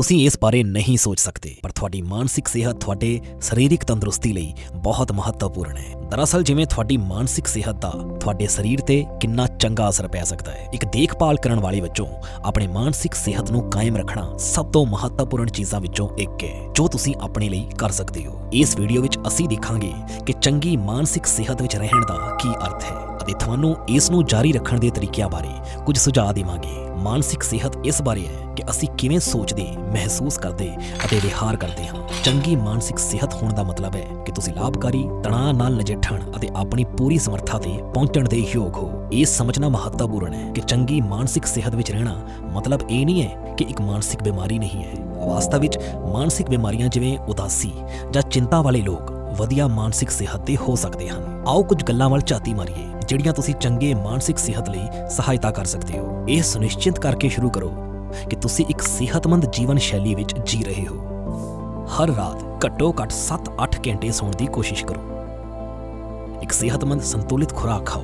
ਤੁਸੀਂ ਇਸ ਬਾਰੇ ਨਹੀਂ ਸੋਚ ਸਕਦੇ, ਪਰ ਤੁਹਾਡੀ ਮਾਨਸਿਕ ਸਿਹਤ ਤੁਹਾਡੇ ਸਰੀਰਕ ਤੰਦਰੁਸਤੀ ਲਈ ਬਹੁਤ ਮਹੱਤਵਪੂਰਨ ਹੈ। ਦਰਅਸਲ ਜਿਵੇਂ ਤੁਹਾਡੀ ਮਾਨਸਿਕ ਸਿਹਤ ਦਾ ਤੁਹਾਡੇ ਸਰੀਰ ਤੇ ਕਿੰਨਾ ਚੰਗਾ ਅਸਰ ਪੈ ਸਕਦਾ ਹੈ। ਇੱਕ ਦੇਖਭਾਲ ਕਰਨ ਵਾਲੇ ਵਿੱਚੋਂ ਆਪਣੇ ਮਾਨਸਿਕ ਸਿਹਤ ਨੂੰ ਕਾਇਮ ਰੱਖਣਾ ਸਭ ਤੋਂ ਮਹੱਤਵਪੂਰਨ ਚੀਜ਼ਾਂ ਵਿੱਚੋਂ ਇੱਕ ਹੈ, ਜੋ ਤੁਸੀਂ ਆਪਣੇ ਲਈ ਕਰ ਸਕਦੇ ਹੋ। ਇਸ ਵੀਡੀਓ ਵਿੱਚ ਅਸੀਂ ਦੇਖਾਂਗੇ ਕਿ ਚੰਗੀ ਮਾਨਸਿਕ ਸਿਹਤ ਵਿੱਚ ਰਹਿਣ ਦਾ ਕੀ ਅਰਥ ਹੈ ਅਤੇ ਤੁਹਾਨੂੰ ਇਸ ਨੂੰ ਜਾਰੀ ਰੱਖਣ ਦੇ ਤਰੀਕਿਆਂ ਬਾਰੇ ਕੁਝ ਸੁਝਾਅ ਦੇਵਾਂਗੇ। ਮਾਨਸਿਕ ਸਿਹਤ ਇਸ ਬਾਰੇ ਹੈ ਕਿ ਅਸੀਂ ਕਿਵੇਂ ਸੋਚਦੇ, ਮਹਿਸੂਸ ਕਰਦੇ ਅਤੇ ਵਿਹਾਰ ਕਰਦੇ ਹਾਂ। ਚੰਗੀ ਮਾਨਸਿਕ ਸਿਹਤ ਹੋਣ ਦਾ ਮਤਲਬ ਹੈ ਕਿ ਤੁਸੀਂ ਲਾਭਕਾਰੀ ਤਣਾਅ ਨਾਲ ਨਜਿੱਠਣ ਅਤੇ ਆਪਣੀ ਪੂਰੀ ਸਮਰੱਥਾ ਤੇ ਪਹੁੰਚਣ ਦੇ ਯੋਗ ਹੋ। ਇਹ ਸਮਝਣਾ ਮਹੱਤਵਪੂਰਨ ਹੈ ਕਿ ਚੰਗੀ ਮਾਨਸਿਕ ਸਿਹਤ ਵਿੱਚ ਰਹਿਣਾ ਮਤਲਬ ਇਹ ਨਹੀਂ ਹੈ ਕਿ ਇੱਕ ਮਾਨਸਿਕ ਬਿਮਾਰੀ ਨਹੀਂ ਹੈ। ਵਾਸਤਵ ਵਿੱਚ ਮਾਨਸਿਕ ਬਿਮਾਰੀਆਂ ਜਿਵੇਂ ਉਦਾਸੀ ਜਾਂ ਚਿੰਤਾ ਵਾਲੇ ਲੋਕ ਵਧੀਆ ਮਾਨਸਿਕ ਸਿਹਤ ਤੇ ਹੋ ਸਕਦੇ ਹਨ। ਆਓ ਕੁਝ ਗੱਲਾਂ ਵੱਲ ਝਾਤੀ ਮਾਰੀਏ ਜਿਹੜੀਆਂ ਤੁਸੀਂ ਚੰਗੇ ਮਾਨਸਿਕ ਸਿਹਤ ਲਈ ਸਹਾਇਤਾ ਕਰ ਸਕਦੇ ਹੋ। ਇਹ ਸੁਨਿਸ਼ਚਿਤ ਕਰਕੇ ਸ਼ੁਰੂ ਕਰੋ ਕਿ ਤੁਸੀਂ ਇੱਕ ਸਿਹਤਮੰਦ ਜੀਵਨ ਸ਼ੈਲੀ ਵਿੱਚ ਜੀ ਰਹੇ ਹੋ। ਹਰ ਰਾਤ ਘੱਟੋ ਘੱਟ 7-8 ਘੰਟੇ ਸੌਣ ਦੀ ਕੋਸ਼ਿਸ਼ ਕਰੋ। ਇੱਕ ਸਿਹਤਮੰਦ, ਸੰਤੁਲਿਤ ਖੁਰਾਕ ਖਾਓ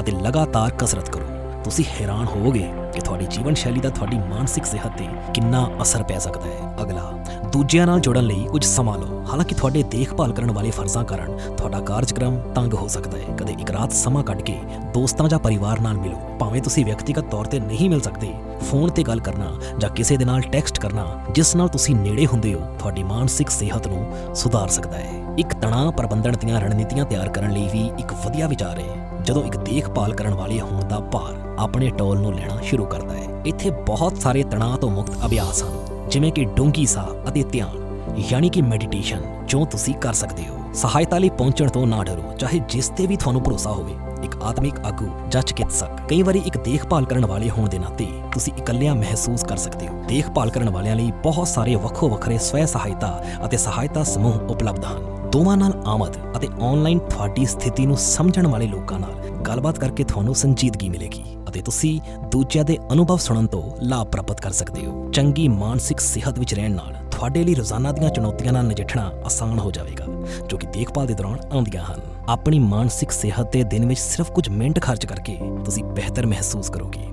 ਅਤੇ ਲਗਾਤਾਰ ਕਸਰਤ ਕਰੋ। ਤੁਸੀਂ ਹੈਰਾਨ ਹੋਵੋਗੇ ਕਿ ਤੁਹਾਡੀ ਜੀਵਨ ਸ਼ੈਲੀ ਦਾ ਤੁਹਾਡੀ ਮਾਨਸਿਕ ਸਿਹਤ ਤੇ ਕਿੰਨਾ ਅਸਰ ਪੈ ਸਕਦਾ ਹੈ। ਅਗਲਾ, ਦੂਜਿਆਂ ਨਾਲ ਜੁੜਨ ਲਈ ਕੁਝ ਸਮਾਂ ਲਓ ਹਾਲਾਂਕਿ ਤੁਹਾਡੇ ਦੇਖਭਾਲ ਕਰਨ ਵਾਲੇ ਫਰਜ਼ਾਂ ਕਾਰਨ ਤੁਹਾਡਾ ਕਾਰਜਕ੍ਰਮ ਤੰਗ ਹੋ ਸਕਦਾ ਹੈ ਕਦੇ ਇੱਕ ਰਾਤ ਸਮਾਂ ਕੱਢ ਕੇ ਦੋਸਤਾਂ ਜਾਂ ਪਰਿਵਾਰ ਨਾਲ ਮਿਲੋ ਭਾਵੇਂ ਤੁਸੀਂ ਵਿਅਕਤੀਗਤ ਤੌਰ ਤੇ ਨਹੀਂ ਮਿਲ ਸਕਦੇ ਫੋਨ ਤੇ ਗੱਲ ਕਰਨਾ ਜਾਂ ਕਿਸੇ ਦੇ ਨਾਲ ਟੈਕਸਟ ਕਰਨਾ, ਜਿਸ ਨਾਲ ਤੁਸੀਂ ਨੇੜੇ ਹੁੰਦੇ ਹੋ, ਤੁਹਾਡੀ ਮਾਨਸਿਕ ਸਿਹਤ ਨੂੰ ਸੁਧਾਰ ਸਕਦਾ ਹੈ। ਇੱਕ ਤਣਾਅ ਪ੍ਰਬੰਧਨ ਦੀਆਂ ਰਣਨੀਤੀਆਂ ਤਿਆਰ ਕਰਨ ਲਈ ਵੀ ਇੱਕ ਵਧੀਆ ਵਿਚਾਰ ਹੈ। ਜਦੋਂ ਇੱਕ ਦੇਖਭਾਲ ਕਰਨ ਵਾਲੇ ਹੋਣ ਦਾ ਭਾਰ ਆਪਣੇ ਟੋਲ ਨੂੰ ਲੈਣਾ ਸ਼ੁਰੂ ਕਰਦਾ ਹੈ, ਇੱਥੇ ਬਹੁਤ ਸਾਰੇ ਤਣਾਅ ਤੋਂ ਮੁਕਤ ਅਭਿਆਸ ਹਨ, ਜਿਵੇਂ ਕਿ ਡੂੰਘੀ ਸਾਹ ਅਤੇ ਧਿਆਨ, ਯਾਨੀ ਕਿ ਮੈਡੀਟੇਸ਼ਨ, ਜੋ ਤੁਸੀਂ ਕਰ ਸਕਦੇ ਹੋ। ਸਹਾਇਤਾ ਲਈ ਪਹੁੰਚਣ ਤੋਂ ਨਾ ਡਰੋ, ਚਾਹੇ ਜਿਸ ਤੇ ਵੀ ਤੁਹਾਨੂੰ ਭਰੋਸਾ ਹੋਵੇ। ਆਤਮਿਕ ਆਗੂ ਜਾਂ ਚਿਕਿਤਸਕ। ਕਈ ਵਾਰੀ ਇੱਕ ਦੇਖਭਾਲ ਕਰਨ ਵਾਲੇ ਹੋਣ ਦੇ ਨਾਤੇ ਤੁਸੀਂ ਇਕੱਲਿਆਂ ਮਹਿਸੂਸ ਕਰ ਸਕਦੇ ਹੋ। ਦੇਖਭਾਲ ਕਰਨ ਵਾਲਿਆਂ ਲਈ ਬਹੁਤ ਸਾਰੇ ਵੱਖੋ ਵੱਖਰੇ ਸਵੈ ਸਹਾਇਤਾ ਅਤੇ ਸਹਾਇਤਾ ਸਮੂਹ ਉਪਲਬਧ ਹਨ। ਦੋਵਾਂ ਨਾਲ ਆਮਦ ਅਤੇ ਆਨਲਾਈਨ ਤੁਹਾਡੀ ਸਥਿਤੀ ਨੂੰ ਸਮਝਣ ਵਾਲੇ ਲੋਕਾਂ ਨਾਲ ਗੱਲਬਾਤ ਕਰਕੇ ਤੁਹਾਨੂੰ ਸੰਜੀਦਗੀ ਮਿਲੇਗੀ ਅਤੇ ਤੁਸੀਂ ਦੂਜਿਆਂ ਦੇ ਅਨੁਭਵ ਸੁਣਨ ਤੋਂ ਲਾਭ ਪ੍ਰਾਪਤ ਕਰ ਸਕਦੇ ਹੋ। ਚੰਗੀ ਮਾਨਸਿਕ ਸਿਹਤ ਵਿੱਚ ਰਹਿਣ ਨਾਲ ਤੁਹਾਡੇ ਲਈ ਰੋਜ਼ਾਨਾ ਦੀਆਂ ਚੁਣੌਤੀਆਂ ਨਾਲ ਨਜਿੱਠਣਾ ਆਸਾਨ ਹੋ ਜਾਵੇਗਾ। ਜੋ ਕਿ ਦੇਖਭਾਲ ਦੇ ਦੌਰਾਨ ਆਉਂਦੀਆਂ ਹਨ। ਆਪਣੀ ਮਾਨਸਿਕ ਸਿਹਤ ਤੇ ਦਿਨ ਵਿੱਚ ਸਿਰਫ ਕੁਝ ਮਿੰਟ ਖਰਚ ਕਰਕੇ ਤੁਸੀਂ ਬਿਹਤਰ ਮਹਿਸੂਸ ਕਰੋਗੇ,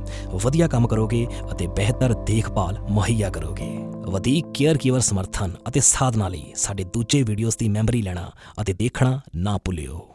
ਵਧੀਆ ਕੰਮ ਕਰੋਗੇ ਅਤੇ ਬਿਹਤਰ ਦੇਖਭਾਲ ਮੁਹੱਈਆ ਕਰੋਗੇ। ਵਧੀਕ ਕੇਅਰ ਕੀਵਰ ਸਮਰਥਨ ਅਤੇ ਸਾਧਨਾ ਲਈ ਸਾਡੇ ਦੂਜੇ ਵੀਡੀਓਜ਼ ਦੀ ਮੈਮਰੀ ਲੈਣਾ ਅਤੇ ਦੇਖਣਾ ਨਾ ਭੁੱਲਿਓ।